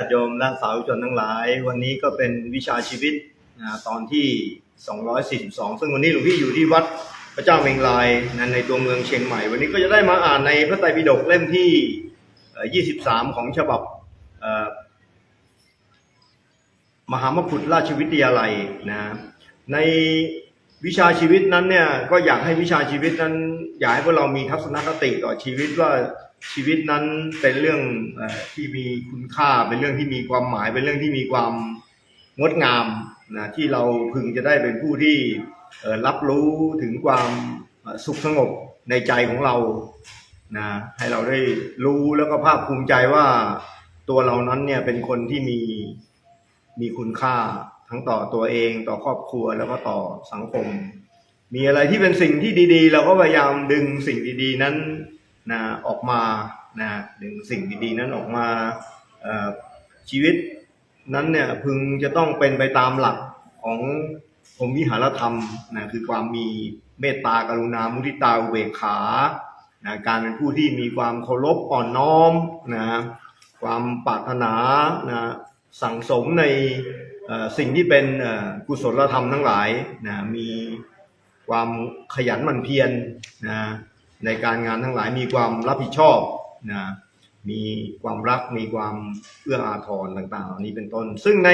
ญาติโยมและสาธุชนทั้งหลาย วันนี้ก็เป็นวิชาชีวิตนะตอนที่ 242 ซึ่งวันนี้หลวงพี่อยู่ที่วัดพระเจ้าเมงลายนะในตัวเมืองเชียงใหม่ วันนี้ก็จะได้มาอ่านในพระไตรปิฎกเล่มที่เอ่อ23 ของฉบับมหามกุฏราชวิทยาลัยนะในวิชาชีวิตนั้นเนี่ยก็อยากให้วิชาชีวิตนั้นอยากให้พวกเรามีทัศนคติต่อชีวิตว่า ชีวิตนั้นเป็นเรื่องอที่มีคุณค่าเป็นเรื่องที่มีความหมาย เป็นเรื่องที่มีความงดงามนะที่เราพึงจะได้เป็นผู้ที่รับรู้ถึงความสุขสงบในใจของเรานะให้เราได้รู้แล้วก็ภาคภูมิใจว่าตัวเรานั้นเนี่ยเป็นคนที่มีมีคุณค่าทั้งต่อตัวเองต่อครอบครัวแล้วก็ต่อสังคม มีอะไรที่เป็นสิ่งที่ดี ๆ เราก็พยายามดึงสิ่งดี ๆ นั้น นะออกมานะดึงสิ่งดีๆนั้นออกมาชีวิตนั้นเนี่ยพึงจะต้องเป็นไปตามหลักของพรมวิหารธรรมนะคือความมีเมตตากรุณามุทิตาอุเบกขานะการเป็นผู้ที่มีความเคารพอ่อนน้อมนะความปรารถนานะสั่งสมในสิ่งที่เป็นกุศลธรรมทั้งหลายนะมีความขยันหมั่นเพียรนะ ในการงานทั้งหลายมีความรับผิดชอบนะมีความรักมีความเอื้ออาทรต่างๆเหล่านี้เป็นต้น ซึ่งใน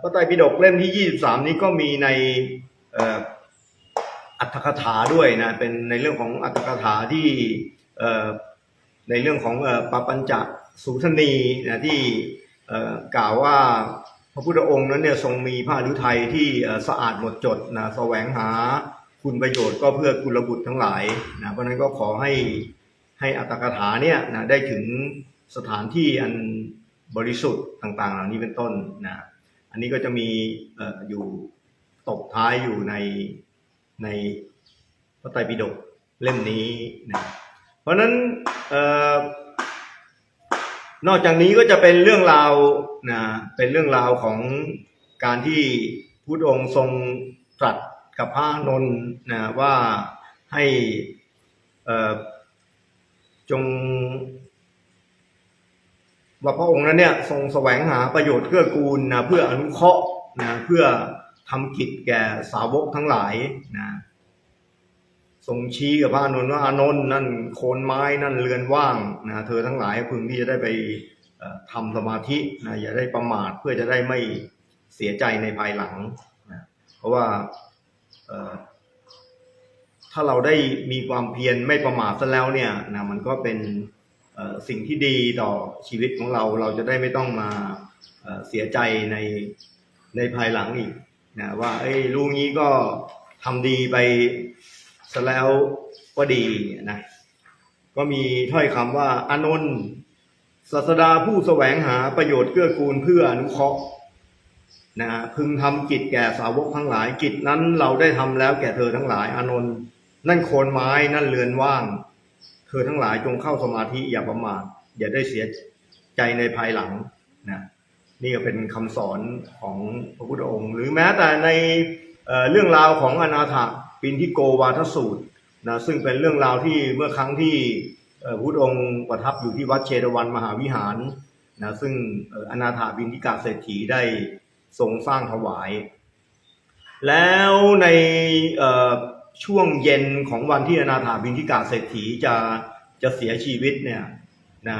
พระไตรปิฎกเล่มที่ 23 นี้ก็มีในอัตถกถาด้วยนะเป็นในเรื่องของอัตถกถาที่ในเรื่องของปปัญจสุทนีนะที่กล่าวว่าพระพุทธองค์นั้นเนี่ยทรงมีพระฤทัยที่สะอาดหมดจดนะแสวงหา คุณประโยชน์ก็เพื่อกุลบุตรทั้งหลายนะเพราะนั้นก็ขอให้ให้อัตถกถาเนี่ยนะได้ถึงสถานที่อันบริสุทธิ์ต่างๆ เหล่านี้เป็นต้นนะอันนี้ก็จะมีเอ่ออยู่ตบท้ายอยู่ในในพระไตรปิฎกเล่มนี้นะเพราะฉะนั้นเอ่อนอกจากนี้ก็จะเป็นเรื่องราวนะเป็นเรื่องราวของการที่พุทธองค์ทรงตรัส กับพระนนท์นะว่าให้จงว่าพระองค์นั้นเนี่ยทรงแสวงหาประโยชน์เกื้อกูลนะเพื่ออนุเคราะห์นะเพื่อทำกิจแก่สาวกทั้งหลายนะทรงชี้กับพระอานนท์ว่าอนนท์นั่นโคนไม้นั่นเรือนว่างนะเธอทั้งหลายพึงที่จะได้ไปทำสมาธินะอย่าได้ประมาทเพื่อจะได้ไม่เสียใจในภายหลังนะเพราะว่า ถ้าเราได้มีความเพียรไม่ประมาทซะแล้วเนี่ยนะมันก็เป็นสิ่งที่ดีต่อชีวิตของเราเราจะได้ไม่ต้องมาเสียใจในในภายหลังอีกนะว่าเอ้ยลูกนี้ก็ทำดีไปซะแล้วก็ดีนะก็มีถ้อยคำว่าอานนท์ศาสดาผู้แสวงหาประโยชน์เกื้อกูลเพื่ออนุเคราะห์ นะพึงทำกิจแก่สาวกทั้งหลายกิจนั้นเราได้ทำแล้วแก่เธอทั้งหลายอานนท์นั่นโคนไม้นั่นเรือนว่าง เธอทั้งหลายจงเข้าสมาธิอย่าประมาทอย่าได้เสียใจในภายหลังนะนี่ก็เป็นคำสอนของพระพุทธองค์ หรือแม้แต่ในเเรื่องราวของอนาถปินทิโกวาทสูตรนะซึ่งเป็นเรื่องราวที่เมื่อครั้งที่พระพุทธองค์ประทับอยู่ที่วัดเชตวันมหาวิหารนะซึ่งอนาถบินทิกาเศรษฐีได้ ทรงสร้างถวาย แล้วในช่วงเย็นของวันที่อนาถาบินทิกาเศรษฐีจะจะเสียชีวิตเนี่ยนะ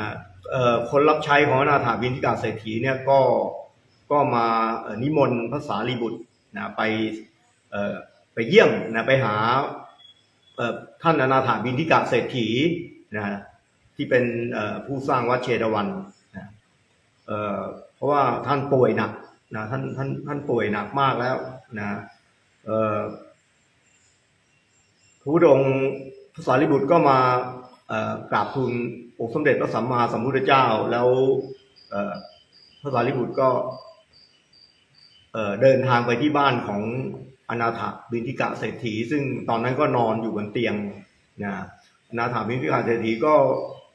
คนรับใช้ของอนาถาบินทิกาเศรษฐีเนี่ยก็ก็มานิมนต์พระสารีบุตรนะไปไปเยี่ยมนะไปหาท่านอนาถาบินทิกาเศรษฐีนะที่เป็นผู้สร้างวัดเชตวันนะเอ่อเพราะว่าท่านป่วยหนัก นะท่านท่านท่านป่วยหนักมากแล้วนะเอ่อพระองค์พระสารีบุตรก็มาเอ่อกราบทูลองค์สมเด็จพระสัมมาสัมพุทธเจ้า แล้วเอ่อพระสารีบุตรก็เอ่อเดินทางไปที่บ้านของอนาถบินทิกะเศรษฐี ซึ่งตอนนั้นก็นอนอยู่บนเตียงนะอนาถบินทิกะเศรษฐีก็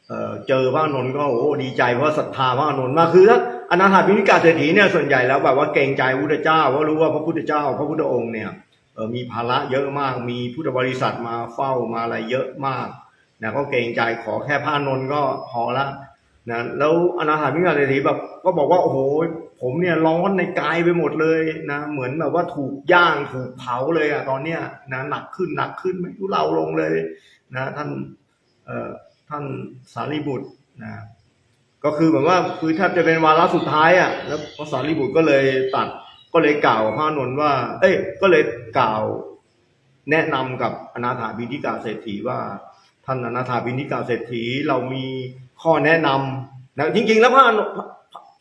เอ่อเจอพระนนท์ก็โอ้ดีใจเพราะศรัทธาพระนนท์มากคือถ้าอ นาถบินทิกะเศรษฐีเนี่ยส่วนใหญ่แล้วแบบว่าเกรงใจพระพุทธเจ้าเพราะรู้ว่าพระพุทธเจ้า พระพุทธองค์เนี่ยมีภาระเยอะมาก มีพุทธบริษัทมาเฝ้ามาอะไรเยอะมากนะก็เกรงใจขอแค่พระนนท์ก็พอละนะแล้วอนาถาพิกาเศรษฐีแบบก็บอกว่าโอ้โหผมเนี่ยร้อนในกายไปหมดเลยนะเหมือนแบบว่าถูกย่างถูกเผาเลยอะตอนเนี้ยนะหนักขึ้นหนักขึ้นไม่รู้เราลงเลยนะท่านเอ่อท่านสารีบุตรนะ ก็คือแบบว่าคือแทบจะเป็นวาระสุดท้ายอะแล้วพระสารีบุตรก็เลยตัดก็เลยกล่าวพระนนท์ว่า เอ้ย ก็เลยกล่าวแนะนำกับอนาถาบิณฑิกาเศรษฐีว่าท่านอนาถาบิณฑิกาเศรษฐีเรามีข้อแนะนำนะจริง ๆ แล้วพระ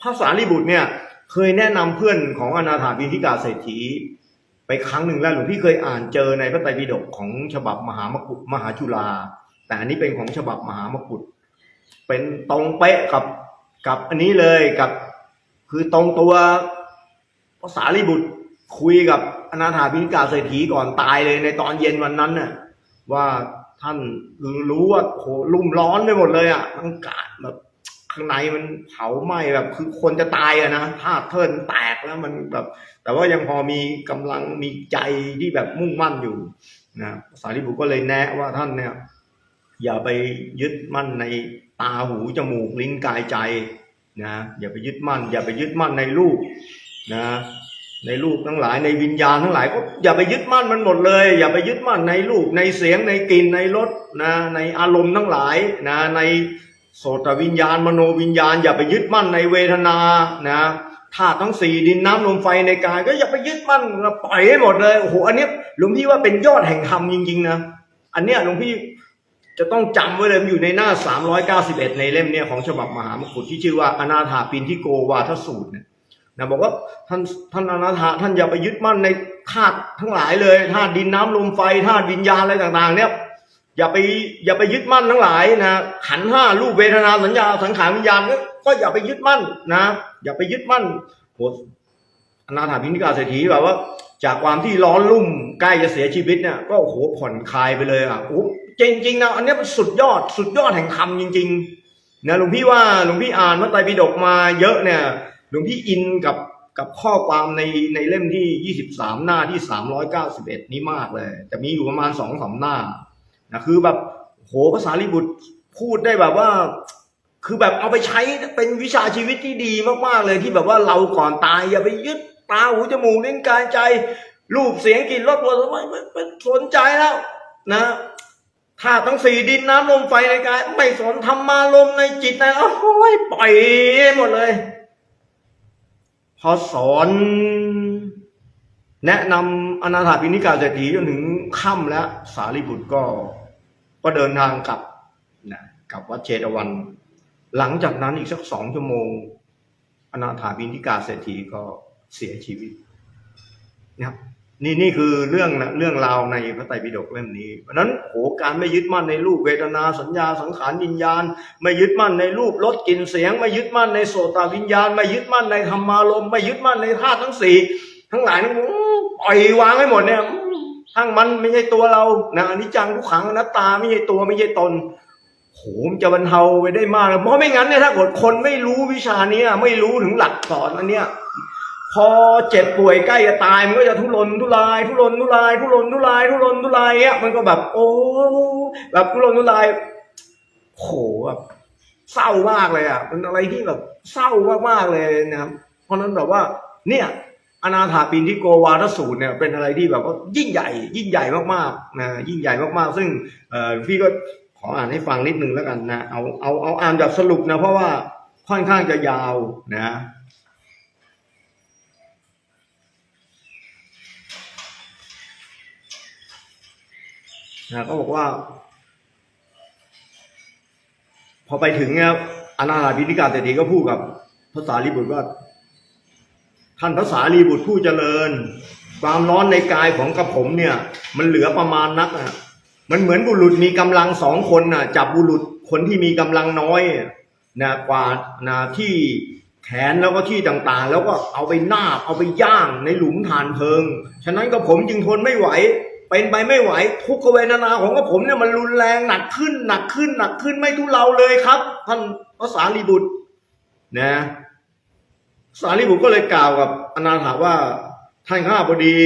พระสารีบุตรเนี่ยเคยแนะนำเพื่อนของอนาถาบิณฑิกาเศรษฐี ไปครั้งหนึ่งแล้วหลวงพี่เคยอ่านเจอในพระไตรปิฎกของฉบับมหามกุฏมหาจุฬาแต่อันนี้เป็นของฉบับมหามกุฏ เป็นตรงเป๊ะกับกับอันนี้เลยกับ คือตรงตัวภาษาลีบุตรคุยกับอนาถาบิณิกาเศรษฐีก่อนตายเลยในตอนเย็นวันนั้นน่ะว่าท่านรู้ว่าโหลุ่มร้อนไปหมดเลยอะทั้งกาดแบบข้างในมันเผาไหม้แบบคือคนจะตายอะนะธาตุเทินแตกแล้วมันแบบ แต่ว่ายังพอมีกำลังมีใจที่แบบมุ่งมั่นอยู่นะสารีบุตรก็เลยแนะว่าท่านเนี่ย อย่าไปยึดมั่นในตาหูจมูกลิ้นกายใจนะอย่าไปยึดมั่น อย่าไปยึดมั่นในรูปนะในรูปทั้งหลายในวิญญาณทั้งหลายก็อย่าไปยึดมั่นมันหมดเลย อย่าไปยึดมั่นในรูปในเสียงในกลิ่นในรสนะในอารมณ์ทั้งหลายนะในโสตวิญญาณมโนวิญญาณ อย่าไปยึดมั่นในเวทนานะธาตุทั้งสี่ดินน้ำลมไฟในกายก็อย่าไปยึดมั่นปล่อยให้หมดเลยโอ้โหอันนี้หลวงพี่ว่าเป็นยอดแห่งธรรมจริงๆนะอันเนี้ยหลวงพี่ จะต้องจำไว้เลยมันอยู่ในหน้า 391 ในเล่มเนี่ยของฉบับมหามกุฏที่ชื่อว่าอนาถาปินทิโกวาทสูตรเนี่ยนะบอกว่าท่านท่านอนาถาท่านอย่าไปยึดมั่นในธาตุทั้งหลายเลยธาตุดินน้ำลมไฟธาตุวิญญาณอะไรต่างๆ เนี่ยอย่าไปอย่าไปยึดมั่นทั้งหลายนะขันห้ารูปเวทนาสัญญาสังขารวิญญาณก็อย่าไปยึดมั่นนะ อย่าไปยึดมั่นโหอนาถาพินิกาเศรษฐีแบบว่า จากความที่ร้อนรุ่มใกล้จะเสียชีวิตเนี่ยก็โอ้โหผ่อนคลายไปเลยอะโอ้ โหจริงๆนะอันนี้มันสุดยอดสุดยอดแห่งธรรมจริงๆนะหลวงพี่ว่าหลวงพี่อ่านพระไตรปิฎกมาเยอะเนี่ย หลวงพี่อินกับกับข้อความในในเล่มที่23หน้าที่391นี้มากเลย จะมีอยู่ประมาณสองสามหน้านะคือแบบโหภาษาลิบุตรพูดได้แบบว่า คือแบบเอาไปใช้เป็นวิชาชีวิตที่ดีมากๆเลยที่แบบว่าเราก่อนตายอย่าไปยึดตาหูจมูกลิ้นกายใจรูปเสียงกลิ่นรสตัวไม่ไม่ไม่สนใจแล้ว นะ ธาตุทั้งสี่ดินน้ำลมไฟในกายไม่สนธรรมารมในจิตในโอ้ยปล่อยหมดเลย พอสอน แนะนำอนาถาปิณิกาเศรษฐีจนถึงค่ำแล้ว สารีบุตรก็ ก็เดินทางกลับนะกลับวัดเชตวัน หลังจากนั้นอีกสักสองชั่วโมง อนาถาปิณิกาเศรษฐีก็เสียชีวิตนะครับ นี่นี่คือเรื่องเรื่องราวในพระไตรปิฎกเล่มนี้ เพราะนั้นโหการไม่ยึดมั่นในรูปเวทนาสัญญาสังขารวิญญาณ ไม่ยึดมั่นในรูปรสกลิ่นเสียง ไม่ยึดมั่นในโสตวิญญาณ ไม่ยึดมั่นในธรรมารมไม่ยึดมั่นในธาตุทั้งสี่ทั้งหลายนั้นปล่อยวางให้หมดเนี่ยทั้งมันไม่ใช่ตัวเรานะอนิจจังทุกขังอนัตตาไม่ใช่ตัวไม่ใช่ตนโหมจะบรรเทาไปได้มากเลยเพราะไม่งั้นเนี่ยถ้าคนไม่รู้วิชาเนี้ยไม่รู้ถึงหลักสอนอันเนี้ย พอเจ็บป่วยใกล้จะตายมันก็จะทุรนทุราย ทุรนทุราย ทุรนทุราย ทุรนทุรายอะมันก็แบบ โอ้แบบทุรนทุรายโหแบบเศร้ามากเลยอะมันอะไรที่แบบเศร้ามากๆเลยนะครับ เพราะนั้นแบบว่า เนี่ยอนาถาปินทิโกวาทสูตรเนี่ยเป็นอะไรที่แบบว่ายิ่งใหญ่ ยิ่งใหญ่มากๆนะยิ่งใหญ่มากๆ ซึ่งเออพี่ก็ขออ่านให้ฟังนิดนึงแล้วกันนะเอาเอาเอาอ่านแบบสรุปนะเพราะว่าค่อนข้างจะยาวนะ นะก็บอกว่า พอไปถึงเนี่ยอนาถาพิธิกาเศรษฐีก็พูดกับภาษาลีบุตรว่า ท่านภาษาลีบุตรผู้เจริญ ความร้อนในกายของกระผมเนี่ย มันเหลือประมาณนักอะมันเหมือนบุรุษมีกำลังสองคนน่ะ จับบุรุษคนที่มีกำลังน้อยนะกว่านะที่แขนแล้วก็ที่ต่างๆ แล้วก็เอาไปนาบเอาไปย่างในหลุมฐานเพลิง ฉะนั้นกระผมจึงทนไม่ไหว เป็นไปไม่ไหว ทุกขเวทนาของกระผมเนี่ยมันรุนแรงหนักขึ้น หนักขึ้น หนักขึ้นไม่ทุเลาเลยครับ ท่านภาษาลีบุตรนะสารีบุตรก็เลยกล่าวกับอนาถาว่าท่านข้าบดี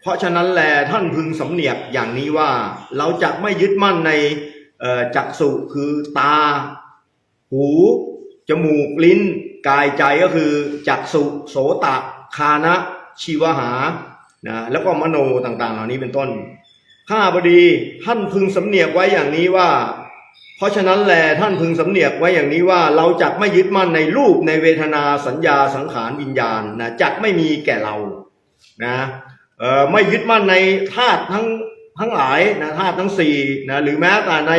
เพราะฉะนั้นแลท่านพึงสำเนียกอย่างนี้ว่า เราจะไม่ยึดมั่นในจักษุคือตาหหู จมูกลิ้น กายใจก็คือจักสุโสตะคานะ ชีวหา นะแล้วก็มโนต่างๆ เหล่านี้เป็นต้น ข้าบดีท่านพึงสำเนียกไว้อย่างนี้ว่า เพราะฉะนั้นแลท่านพึงสำเนียกไว้อย่างนี้ว่า เราจักไม่ยึดมั่นในรูปในเวทนาสัญญาสังขารวิญญาณนะจักไม่มีแก่เรานะเอ่อไม่ยึดมั่นในธาตุทั้งทั้งหลายนะธาตุทั้งสี่นะหรือแม้แต่ใน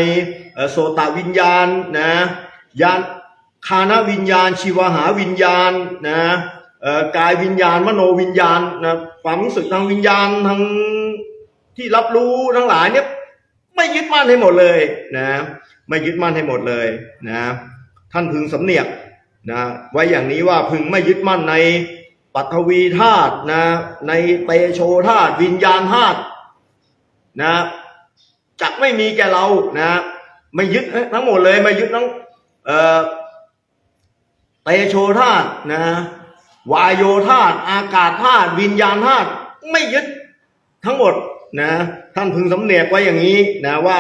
โสตวิญญาณนะยานคานวิญญาณ ชีวหาวิญญาณนะ กายวิญญาณมโนวิญญาณนะความรู้สึกทางวิญญาณทางที่รับรู้ทั้งหลายเนี่ยไม่ยึดมั่นให้หมดเลยนะไม่ยึดมั่นให้หมดเลยนะท่านพึงสำเนียกนะไว้อย่างนี้ว่าพึงไม่ยึดมั่นในปัทวีธาตุนะในเตโชธาตุวิญญาณธาตุนะจักไม่มีแก่เรานะไม่ยึดทั้งหมดเลยไม่ยึดทั้งเอ่อเตโชธาตุนะ วายโยธาตุอากาศธาตุวิญญาณธาตุไม่ยึดทั้งหมดนะท่านพึงสำเนียกไว้อย่างนี้นะว่า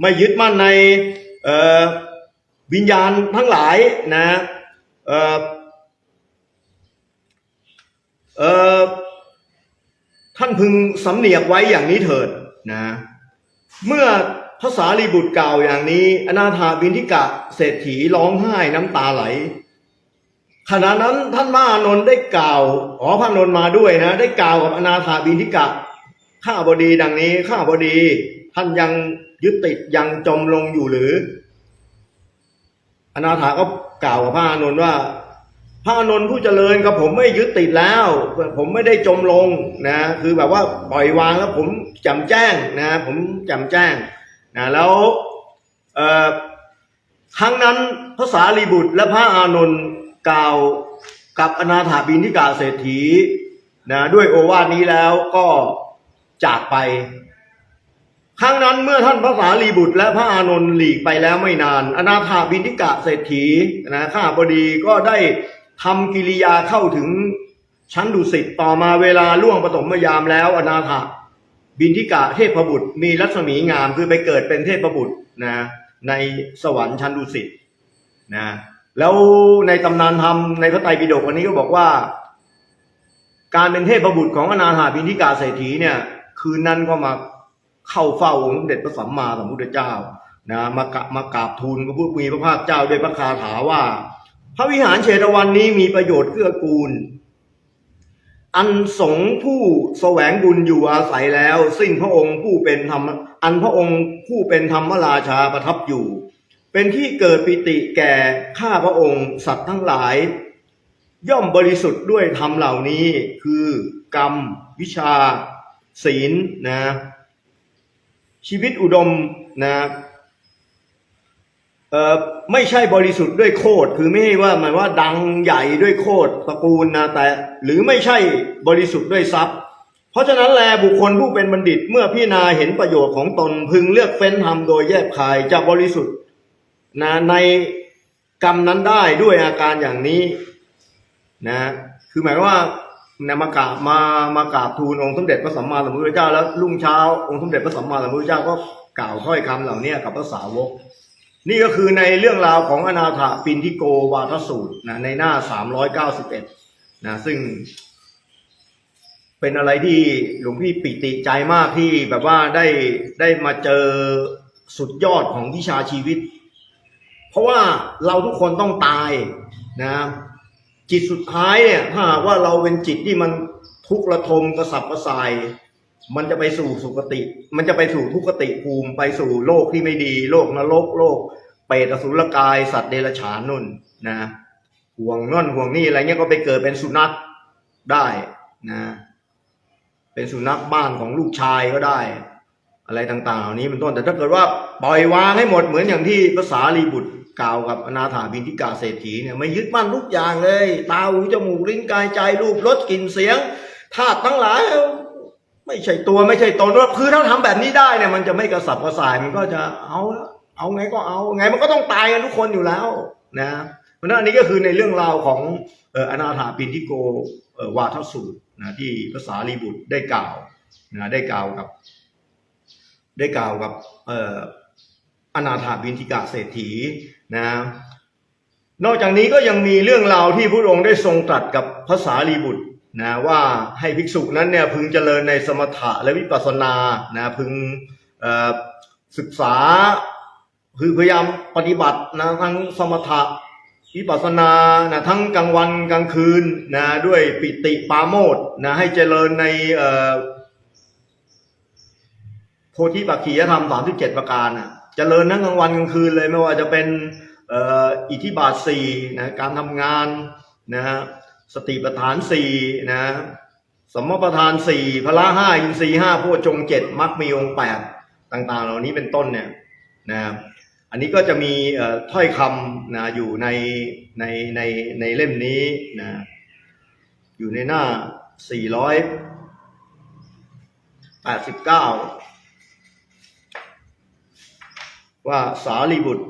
ไม่ยึดมั่นในวิญญาณทั้งหลายนะเออเออท่านพึงสำเนียกไว้อย่างนี้เถิดนะเมื่อพระสารีบุตรกล่าวอย่างนี้ อนาถาบินทิกะเศรษฐีร้องไห้น้ำตาไหล ขณะนั้นท่านพระอานนท์ได้กล่าวอ๋อพระอนนท์มาด้วยนะ ได้กล่าวกับอนาถาบินทิกะ ข้าบดีดังนี้ ข้าบดี ท่านยังยึดติดยังจมลงอยู่หรือ อนาถาก็กล่าวกับพระอนนท์ว่าพระอนนท์ผู้เจริญกับผมไม่ยึดติดแล้ว ผมไม่ได้จมลงนะ คือแบบว่าปล่อยวางแล้วผมจำแจ้งนะ ผมจำแจ้งนะแล้วครั้งนั้นพระสารีบุตรและพระอานนท์ กล่าวกับอนาถาบินทิกาเศรษฐีนะด้วยโอวาทนี้แล้วก็จากไป ครั้งนั้นเมื่อท่านพระสารีบุตร และพระอานนท์หลีกไปแล้วไม่นาน อนาถาบินทิกะเศรษฐีนะข้าบดีก็ได้ทำกิริยาเข้าถึงชั้นดุสิตต่อมาเวลาล่วงปฐมยามแล้ว อนาถาบินทิกะเทพบุตร มีรัศมีงามคือไปเกิดเป็นเทพบุตรนะในสวรรค์ชั้นดุสิตนะ แล้วในตำนานธรรมในพระไตรปิฎกวันนี้ก็บอกว่า การเป็นเทพบุตรของอนาถาบินทิกาเศรษฐีเนี่ย คืนนั้นก็มาเข้าเฝ้าองค์เด็จพระสัมมาสัมพุทธเจ้านะมากะมากราบทูลพระผู้มีพระภาคเจ้าด้วยพระคาถาว่า พระวิหารเชตวันนี้มีประโยชน์เกื้อกูล อันสงผู้แสวงบุญอยู่อาศัยแล้วสิ้นพระองค์ผู้เป็นธรรมอันพระองค์ผู้เป็นธรรมราชาประทับอยู่ เป็นที่เกิดปิติแก่ข้าพระองค์สัตว์ทั้งหลาย ย่อมบริสุทธิ์ด้วยธรรมเหล่านี้คือกรรม วิชา ศีลนะ ชีวิตอุดมนะเอ่อไม่ใช่บริสุทธิ์ด้วยโคดคือไม่ใช่ว่าหมายว่าดังใหญ่ด้วยโคดตระกูลนะแต่หรือไม่ใช่บริสุทธิ์ด้วยทรัพย์ เพราะฉะนั้นแลบุคคลผู้เป็นบัณฑิตเมื่อพิจารณาเห็นประโยชน์ของตนพึงเลือกเฟ้นทำโดยแยบคายจะบริสุทธิ์ นะในกรรมนั้นได้ด้วยอาการอย่างนี้นะคือหมายว่านะมากราบมามากราบทูลองค์สมเด็จพระสัมมาสัมพุทธเจ้าแล้วรุ่งเช้าองค์สมเด็จพระสัมมาสัมพุทธเจ้าก็กล่าวถ้อยคำเหล่านี้กับพระสาวก นี่ก็คือในเรื่องราวของอนาถปินทิโกวาทสูตรนะในหน้าสามร้อยเก้าสิบเอ็ดนะซึ่ง เป็นอะไรที่หลวงพี่ปิติใจมากที่แบบว่าได้ได้มาเจอสุดยอดของวิชาชีวิต เพราะว่าเราทุกคนต้องตายนะจิตสุดท้ายเนี่ยถ้าว่าเราเป็นจิตที่มันทุกข์ระทมกระสับกระส่าย มันจะไปสู่สุคติ มันจะไปสู่ทุกติภูมิไปสู่โลกที่ไม่ดี โลกนรกโลก เปรตอสุรกายสัตว์เดรัจฉานนุ่นนะห่วงนั่นห่วงนี่อะไรเงี้ยก็ไปเกิดเป็นสุนัขได้นะ เป็นสุนัขบ้านของลูกชายก็ได้ อะไรต่างๆ เหล่านี้เป็นต้นแต่ถ้าเกิดว่าปล่อยวางให้หมดเหมือนอย่างที่ภาษาลีบุตร กล่าวกับอนาถาบินทิกาเศรษฐีเนี่ยไม่ยึดมั่นทุกอย่างเลย ตาหูจมูกลิ้นกายใจรูปรสกลิ่นเสียงธาตุทั้งหลาย ไม่ใช่ตัวไม่ใช่ตนว่าคือถ้าทำแบบนี้ได้เนี่ยมันจะไม่กระสับกระส่ายมันก็จะเอาละเอาไงก็เอาไงมันก็ต้องตายกันทุกคนอยู่แล้วนะเพราะฉะนั้นอันนี้ก็คือในเรื่องราวของอนาถาปินทิโกวาทสูตรนะที่ภาษาลีบุตรได้กล่าวนะได้กล่าวกับ ได้กล่าวกับอนาถาบินทิกาเศรษฐี นะนอกจากนี้ก็ยังมีเรื่องราวที่พระองค์ได้ทรงตรัสกับภาษาลีบุตรนะว่าให้ภิกษุนั้นเนี่ยพึงเจริญในสมถะและวิปัสสนานะพึงศึกษาคือพยายามปฏิบัตินะทั้งสมถะวิปัสสนานะทั้งกลางวันกลางคืนนะด้วยปิติปาโมทนะให้เจริญในโพธิปักขียธรรมสามสิบเจ็ดประการนะ จริญทั้งกลางวันกลางคืนเลยไม่ว่าจะเป็นอิทธิบาทสี่นะการทำงานนะฮะสติปัฏฐานสี่นะสมมประธานสี่พละห้าอินทรีห้าพวจงเจ็ดมักมีองแปดต่างๆ เหล่านี้เป็นต้นเนี่ยนะอันนี้ก็จะมีถ้อยคำนะอยู่ในในในในเล่มนี้นะอยู่ในหน้าสี่ร้อยแปดสิบเก้า ว่าสารีบุตร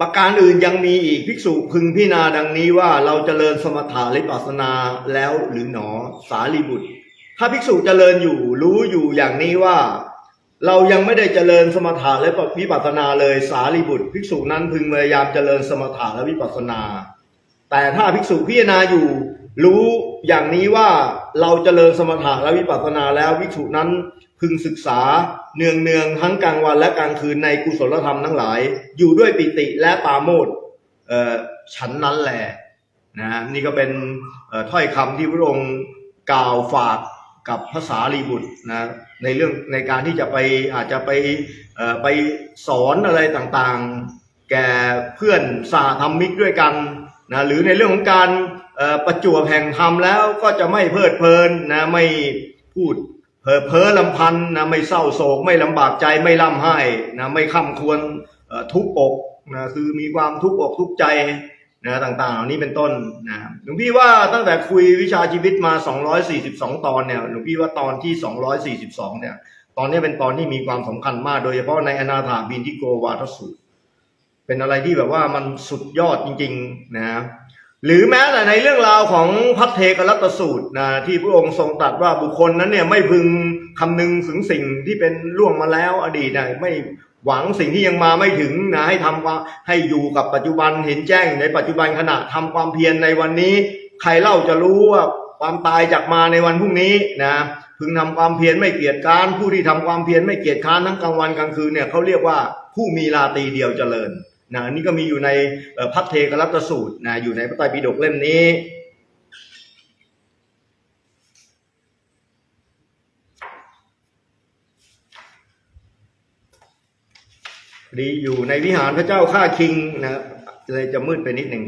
ประการอื่นยังมีอีกภิกษุพึงพิจารณาดังนี้ว่าเราเจริญสมถะและปัสนาแล้วหรือหนอสารีบุตร ถ้าภิกษุเจริญอยู่รู้อยู่อย่างนี้ว่า เรายังไม่ได้เจริญสมถะและวิปัสนาเลยสารีบุตร ภิกษุนั้นพึงพยายามเจริญสมถะและวิปัสนา แต่ถ้าภิกษุพิจารณาอยู่รู้อย่างนี้ว่าเราเจริญสมถะและวิปัสสนาแล้วภิกษุนั้น พึงศึกษาเนืองเนืองๆทั้งกลางวันและกลางคืนในกุศลธรรมทั้งหลาย อยู่ด้วยปิติและปาโมทย์เอ่อฉันนั้นแหละนะนี่ก็เป็นถ้อยคำที่พระองค์กล่าวฝากกับภาษาลีบุตรนะในเรื่องในการที่จะไปอาจจะไปไปสอนอะไรต่างๆ แก่เพื่อนสาธรรมิกด้วยกันนะหรือในเรื่องของการประจวบแห่งธรรมแล้วก็จะไม่เพลิดเพลินนะไม่พูด เพ้อเพ้อลำพันธ์นะไม่เศร้าโศก ไม่ลำบากใจไม่ร่ำไห้นะไม่ข้าควรทุกอกนะคือมีความทุกอกทุกใจนะต่างๆเหล่านี้เป็นต้นนะหลวงพี่ว่าตั้งแต่คุยวิชาชีวิตมา 242 ตอนเนี่ยหลวงพี่ว่าตอนที่ 242 เนี่ย ตอนนี้เป็นตอนที่มีความสำคัญมาก โดยเฉพาะในอนาถาบินทิโกวาทสูตร เป็นอะไรที่แบบว่ามันสุดยอดจริง ๆ นะ หรือแม้แต่ในเรื่องราวของพัทเทกรัตสูตรนะที่พระองค์ทรงตรัสว่าบุคคลนั้นเนี่ยไม่พึงคำนึงถึงสิ่งที่เป็นล่วงมาแล้วอดีตนะไม่หวังสิ่งที่ยังมาไม่ถึงนะให้ทำความให้อยู่กับปัจจุบันเห็นแจ้งในปัจจุบันขณะทำความเพียรในวันนี้ ใครเล่าจะรู้ว่าความตายจากมาในวันพรุ่งนี้นะพึงทำความเพียรไม่เกียจค้านผู้ที่ทำความเพียรไม่เกียจค้านทั้งกลางวันกลางคืนเนี่ยเขาเรียกว่าผู้มีราตรีเดียวเจริญ นะนี่ก็มีอยู่ในพัทเทกรัตสูตรนะอยู่ในพระไตรปิฎกเล่มนี้ ดีอยู่ในวิหารพระเจ้าข้าคิงนะเลยจะมืดไปนิดหนึ่ง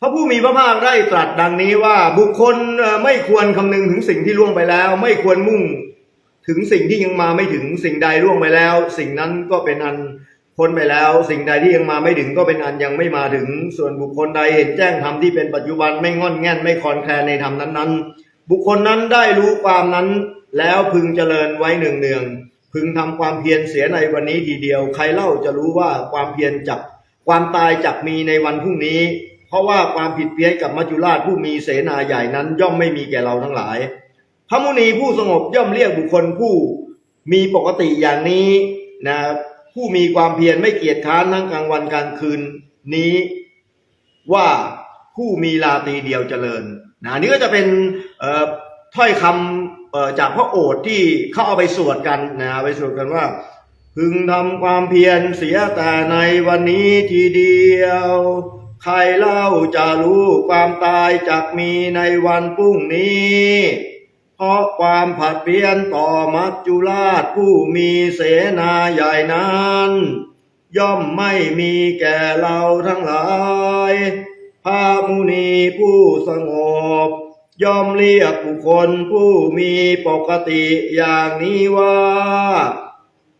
พระผู้มีพระภาคได้ตรัสดังนี้ว่าบุคคลไม่ควรคำนึงถึงสิ่งที่ล่วงไปแล้ว ไม่ควรมุ่งถึงสิ่งที่ยังมาไม่ถึงสิ่งใดล่วงไปแล้ว สิ่งนั้นก็เป็นอัน พ้นไปแล้ว สิ่งใดที่ยังมาไม่ถึงก็เป็นอันยังไม่มาถึง ส่วนบุคคลใดเห็นแจ้งธรรมที่เป็นปัจจุบันไม่งอนแง่นไม่คลอนแคลนในธรรมนั้นๆ บุคคลนั้นได้รู้ความนั้น แล้วพึงเจริญไว้เนืองพึงทำความเพียรเสียในวันนี้ทีเดียว ใครเล่าจะรู้ว่าความเพียรจักความตายจักมีในวันพรุ่งนี้ เพราะว่าความผิดเพี้ยนกับมัจจุราชผู้มีเสนาใหญ่นั้น ย่อมไม่มีแก่เราทั้งหลาย พระมุนีผู้สงบย่อมเรียกบุคคลผู้มีปกติอย่างนี้นะ ผู้มีความเพียรไม่เกียจค้านทั้งกลางวันกลางคืนนี้ว่าผู้มีลาตรีเดียวเจริญนะอันนี้ก็จะเป็นถ้อยคำจากพระโอษฐ์ที่เขาเอาไปสวดกันนะไปสวดกันว่า พึงทำความเพียรเสียแต่ในวันนี้ทีเดียว ใครเล่าจะรู้ความตายจักมีในวันพรุ่งนี้ เพราะความผัดเพี้ยนต่อมัจจุราชผู้มีเสนาใหญ่นั้น ย่อมไม่มีแก่เราทั้งหลายพระมุนีผู้สงบ ย่อมเรียกบุคคลผู้มีปกติอย่างนี้ว่า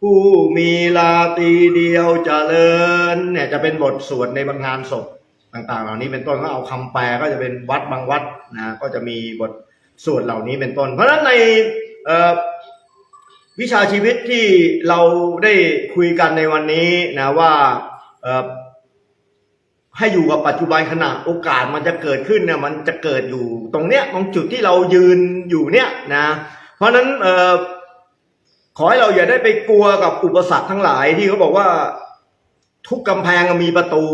ผู้มีลาตีเดียวเจริญเนี่ยจะเป็นบทสวดในบางงานศพต่างๆ เหล่านี้เป็นต้นก็เอาคำแปลก็จะเป็นวัดบางวัดนะก็จะมีบท ส่วดเหล่านี้เป็นต้น เพราะฉะนั้นในวิชาชีวิตที่เราได้คุยกันในวันนี้นะว่าให้อยู่กับปัจจุบันขณะโอกาสมันจะเกิดขึ้นเนี่ยมันจะเกิดอยู่ตรงเนี้ยตรงจุดที่เรายืนอยู่เนี่ยนะเพราะฉะนั้นอขอให้เราอย่าได้ไปกลัวกับอุปสรรคทั้งหลายที่เขาบอกว่าทุกกำแพงมีประตู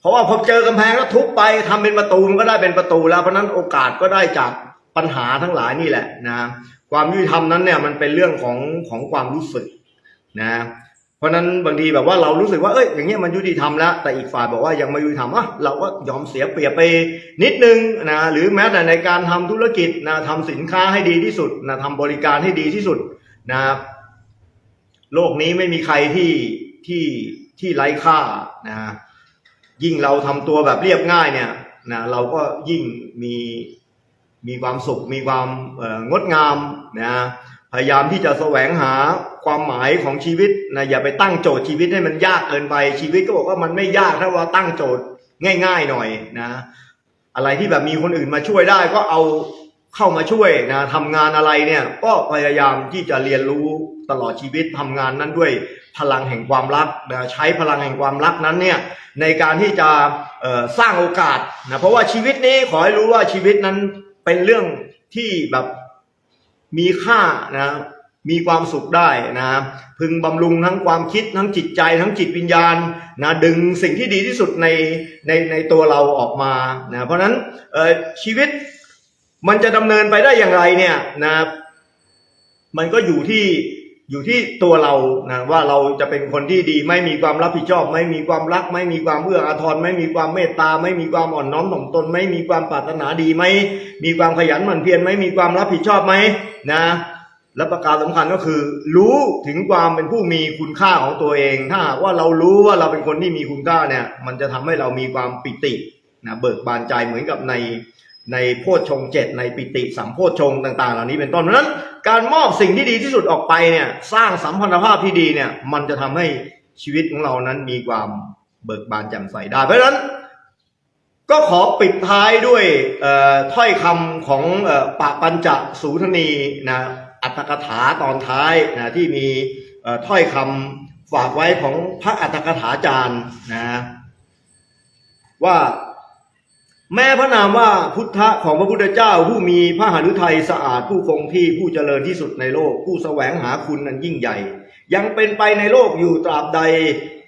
เพราะว่าพอเจอกำแพงแล้วทุบไปทำเป็นประตูมันก็ได้เป็นประตูแล้วเพราะฉะนั้นโอกาสก็ได้จาก ปัญหาทั้งหลายนี่แหละนะความยุติธรรมนั้นเนี่ยมันเป็นเรื่องของของความรู้สึกนะเพราะนั้นบางทีแบบว่าเรารู้สึกว่าเอ้ยอย่างเงี้ยมันยุติธรรมแล้วแต่อีกฝ่ายบอกว่ายังไม่ยุติธรรมอะเราก็ยอมเสียเปรียบไปนิดนึงนะหรือแม้แต่ในการทำธุรกิจนะทำสินค้าให้ดีที่สุดนะทำบริการให้ดีที่สุดนะโลกนี้ไม่มีใครที่ที่ที่ไร้ค่านะยิ่งเราทำตัวแบบเรียบง่ายเนี่ยนะเราก็ยิ่งมี มีความสุข มีความงดงามนะพยายามที่จะแสวงหาความหมายของชีวิตนะอย่าไปตั้งโจทย์ชีวิตให้มันยากเกินไป ชีวิตก็บอกว่ามันไม่ยากถ้าว่าตั้งโจทย์ง่าย ๆหน่อยนะ อะไรที่แบบมีคนอื่นมาช่วยได้ก็เอาเข้ามาช่วยนะทำงานอะไรเนี่ยก็พยายามที่จะเรียนรู้ตลอดชีวิตทำงานนั้นด้วยพลังแห่งความรักนะใช้พลังแห่งความรักนั้นเนี่ยในการที่จะสร้างโอกาสนะเพราะว่าชีวิตนี้ขอให้รู้ว่าชีวิตนั้น เป็นเรื่องที่แบบมีค่านะมีความสุขได้นะพึงบำรุงทั้งความคิดทั้งจิตใจทั้งจิตวิญญาณนะดึงสิ่งที่ดีที่สุดในในในตัวเราออกมานะเพราะนั้นชีวิตมันจะดำเนินไปได้อย่างไรเนี่ยนะมันก็อยู่ที่ อยู่ที่ตัวเรานะว่าเราจะเป็นคนที่ดีไม่มีความรับผิดชอบ ไม่มีความรัก ไม่มีความเอื้ออาทรไม่มีความเมตตา ไม่มีความอ่อนน้อมถ่อมตน ไม่มีความปรารถนาดีไหมมีความขยันหมั่นเพียรไหมมีความรับผิดชอบไหมนะและประการสำคัญก็คือ รู้ถึงความเป็นผู้มีคุณค่าของตัวเอง ถ้าหากว่าเรารู้ว่าเราเป็นคนที่มีคุณค่าเนี่ย มันจะทำให้เรามีความปิตินะเบิกบานใจเหมือนกับใน ในโพชฌงเจ็ดในปิติสัมโพชฌงต่างๆ เหล่านี้เป็นต้นเพราะนั้น การมอบสิ่งที่ดีที่สุดออกไปเนี่ยสร้างสัมพันธภาพที่ดีเนี่ยมันจะทำให้ชีวิตของเรานั้นมีความเบิกบานแจ่มใสได้ เพราะฉะนั้น ก็ขอปิดท้ายด้วยถ้อยคำของอปะปัญจสูทนีนะอัตถกถาตอนท้ายนะที่มีถ้อยคำฝากไว้ของพระอัตถกถาจารย์นะว่า แม้พระนามว่าพุทธะของพระพุทธเจ้า ผู้มีพระหฤทัยสะอาดผู้คงที่ผู้เจริญที่สุดในโลก ผู้แสวงหาคุณนั้นยิ่งใหญ่ ยังเป็นไปในโลกอยู่ตราบใด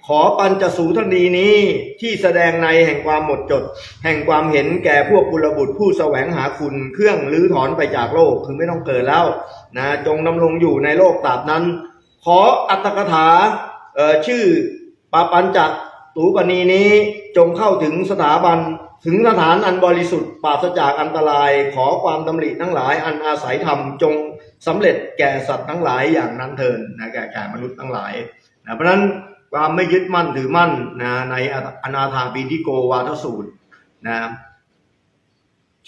ขอปัญจสูทนีนี้ที่แสดงในแห่งความหมดจด แห่งความเห็นแก่พวกกุลบุตรผู้แสวงหาคุณเครื่องลื้อถอนไปจากโลกคือไม่ต้องเกิดแล้วนะจงดำรงอยู่ในโลกตราบนั้น ขออัตถกถาชื่อปาปัญจตูปนีนี้จงเข้าถึงสถาบัน ถึงสถานอันบริสุทธิ์ปราศจากอันตรายขอความดำริทั้งหลาย อันอาศัยธรรมจงสำเร็จแก่สัตว์ทั้งหลายอย่างนั้นเทินนะแก่แก่มนุษย์ทั้งหลายนะเพราะฉะนั้นความไม่ยึดมั่นถือมั่นนะในอนาถาปีทิโกวาทสูตรนะ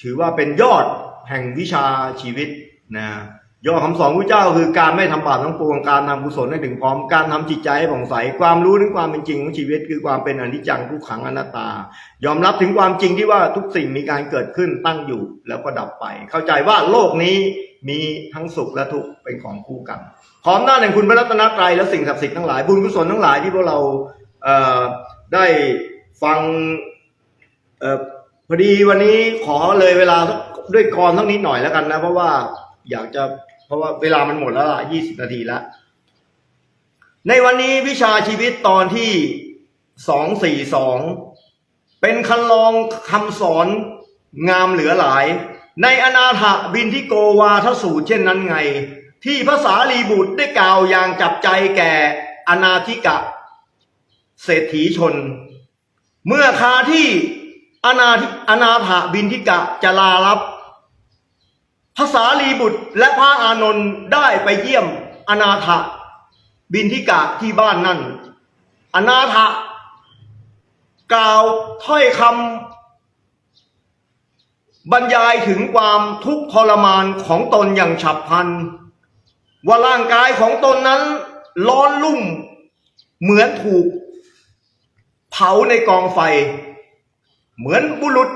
ถือว่าเป็นยอดแห่งวิชาชีวิตนะ ย่อคำสอนพระเจ้าคือการไม่ทำบาปทั้งปวงการทำกุศลให้ถึงพร้อมการทำจิตใจให้ผ่องใสความรู้ถึงความเป็นจริงของชีวิต คือความเป็นอนิจจังทุกขังอนัตตา ยอมรับถึงความจริงที่ว่าทุกสิ่งมีการเกิดขึ้นตั้งอยู่แล้วก็ดับไป เข้าใจว่าโลกนี้มีทั้งสุขและทุกข์เป็นของคู่กันพร้อมหน้าแห่งคุณพระรัตนตรัยและสิ่งศักดิ์สิทธิ์ทั้งหลายบุญกุศลทั้งหลายที่พวกเราเได้ฟังออพอดีวันนี้ขอเลยเวลาด้วยกรสักนิดหน่อยแล้วกันนะเพราะว่าอยากจะ เพราะว่าเวลามันหมดแล้วล่ะยี่สิบนาทีแล้ว ในวันนี้วิชาชีวิตตอนที่สองสี่สองเป็นคันลองคำสอนงามเหลือหลาย ในอนาถบินทิโกวาทสูตรเช่นนั้นไง ที่ภาษาลีบุตรได้กล่าวอย่างจับใจแก่อนาธิกะ เศรษฐีชน เมื่อคาที่อนาธิอนาถบินทิกะจะลารับ ภาษาลีบุตรและพระอานนท์ได้ไปเยี่ยมอนาถบินทิกะที่บ้านนั่น อนาถกล่าวถ้อยคำบรรยายถึงความทุกข์ทรมานของตนอย่างฉับพลัน ว่าร่างกายของตนนั้นร้อนลุ่มเหมือนถูก เผาในกองไฟ เหมือนบุรุษ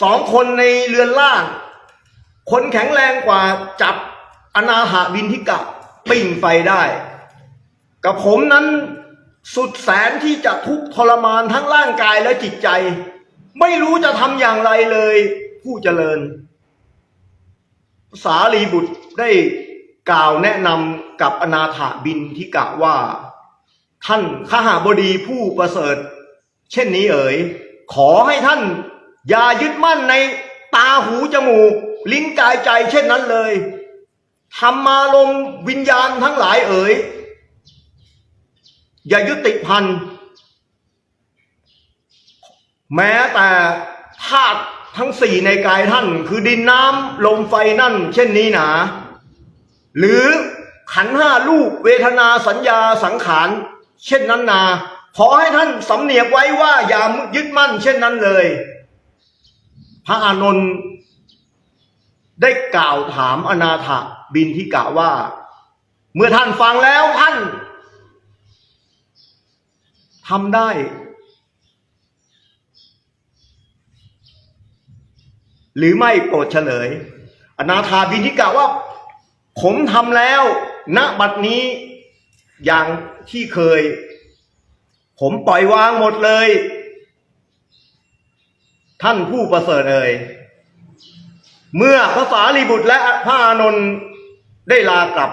สองคนในเรือนล่าง คนแข็งแรงกว่าจับอนาหาบินทิกะปิ้งไฟได้ กับผมนั้นสุดแสนที่จะทุกข์ทรมานทั้งร่างกายและจิตใจ ไม่รู้จะทำอย่างไรเลย ผู้เจริญ สารีบุตรได้กล่าวแนะนำกับอนาถาบินทิกะว่า ท่านขหาบดีผู้ประเสริฐ เช่นนี้เอ๋ย ขอให้ท่าน อย่ายึดมั่นในตาหูจมูก ลิ้นกายใจเช่นนั้นเลยธรรมารมวิญญาณทั้งหลายเอ๋ยอย่ายึดติพันแม้แต่ธาตุทั้งสี่ในกายท่าน คือดินน้ำลมไฟนั่น เช่นนี้หนาหรือขันห้าลูกเวทนาสัญญาสังขาร เช่นนั้นนาขอให้ท่านสำเนียกไว้ว่าอย่ายึดมั่น เช่นนั้นเลย พระอานนท์ ได้กล่าวถามอนาถบินทิกะว่า เมื่อท่านฟังแล้วท่านทำได้ หรือไม่โปรดเฉลย อนาถาบินทิกะว่า ผมทำแล้วณบัดนี้อย่างที่เคย ผมปล่อยวางหมดเลย ท่านผู้ประเสริฐเอ่ย เมื่อพระสารีบุตรและพระอานนท์ได้ลากลับ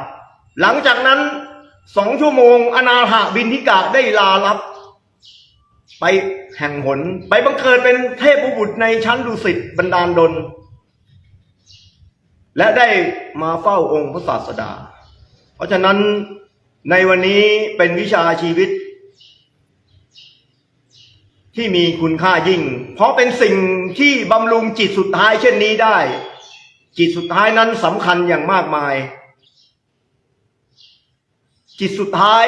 หลังจากนั้นสองชั่วโมงอนาถาบินทิกะได้ลารับ ไปแห่งหน ไปบังเกิดเป็นเทพบุตรในชั้นดุสิตบรรดาลดล และได้มาเฝ้าองค์พระศาสดา เพราะฉะนั้นในวันนี้เป็นวิชาชีวิต ที่มีคุณค่ายิ่ง เพราะเป็นสิ่งที่บำรุงจิตสุดท้ายเช่นนี้ได้ จิตสุดท้ายนั้นสำคัญอย่างมากมาย จิตสุดท้าย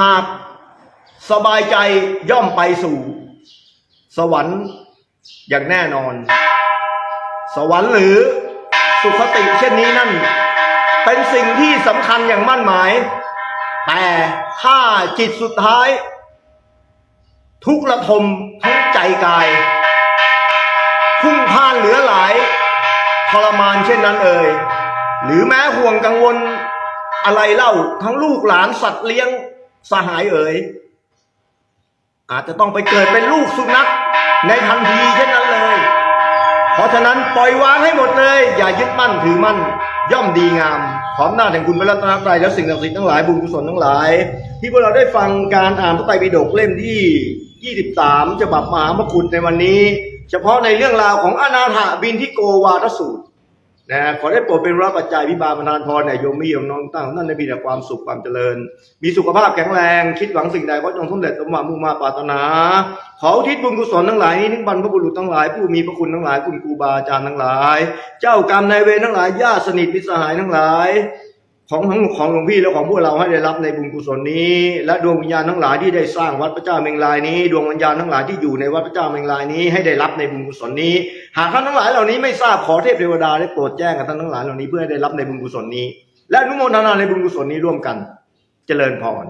หากสบายใจย่อมไปสู่ สวรรค์อย่างแน่นอน สวรรค์หรือสุขติเช่นนี้นั่น เป็นสิ่งที่สำคัญอย่างมั่นหมาย แต่ถ้าจิตสุดท้าย ทุกระทมทั้งใจกาย พุ่งพ่านเหลือหลาย ทรมานเช่นนั้นเอ่ยหรือแม้ห่วงกังวลอะไรเล่าทั้งลูกหลานสัตว์เลี้ยงสหายเอ่ยอาจจะต้องไปเกิดเป็นลูกสุนัขในทันทีเช่นนั้นเลย เพราะฉะนั้นปล่อยวางให้หมดเลย อย่ายึดมั่นถือมั่น ย่อมดีงามขออำนาแห่งคุณพระรัตนตรัยและสิ่งศักดิ์สิทธิ์ทั้งหลายบุญกุศลทั้งหลาย ที่พวกเราได้ฟังการอ่านพระไตรปิฎกเล่มที่ 23ฉบับมหามกุฏในวันนี้ เฉพาะในเรื่องราวของอนาถบินทิโกวาทสูตรนะขอได้โปรดเป็นรับปัจจัยพิบาลมานานพรเนี่ยโยมมิโยมน้องตั้งนั่นในมีแต่ความสุขความเจริญ มีสุขภาพแข็งแรง คิดหวังสิ่งใดก็จงสำเร็จสมหวังมุ่งมาปรารถนา ขอทิศบุญกุศลทั้งหลายนี้ถึงบรรพบุรุษทั้งหลาย ผู้มีพระคุณทั้งหลายคุณครูบาอาจารย์ทั้งหลาย เจ้ากรรมนายเวรทั้งหลายญาติสนิทมิตรสหายทั้งหลาย ของทั้งของหลวงพี่และของพวกเราให้ได้รับในบุญกุศลนี้ และดวงวิญญาณทั้งหลายที่ได้สร้างวัดพระเจ้าเมงลายนี้ ดวงวิญญาณทั้งหลายที่อยู่ในวัดพระเจ้าเมงลายนี้ให้ได้รับในบุญกุศลนี้ หากท่านทั้งหลายเหล่านี้ไม่ทราบขอเทพเทวดาได้โปรดแจ้งกับท่านทั้งหลายเหล่านี้เพื่อให้ได้รับในบุญกุศลนี้ และอนุโมทนาในบุญกุศลนี้ร่วมกัน เจริญพร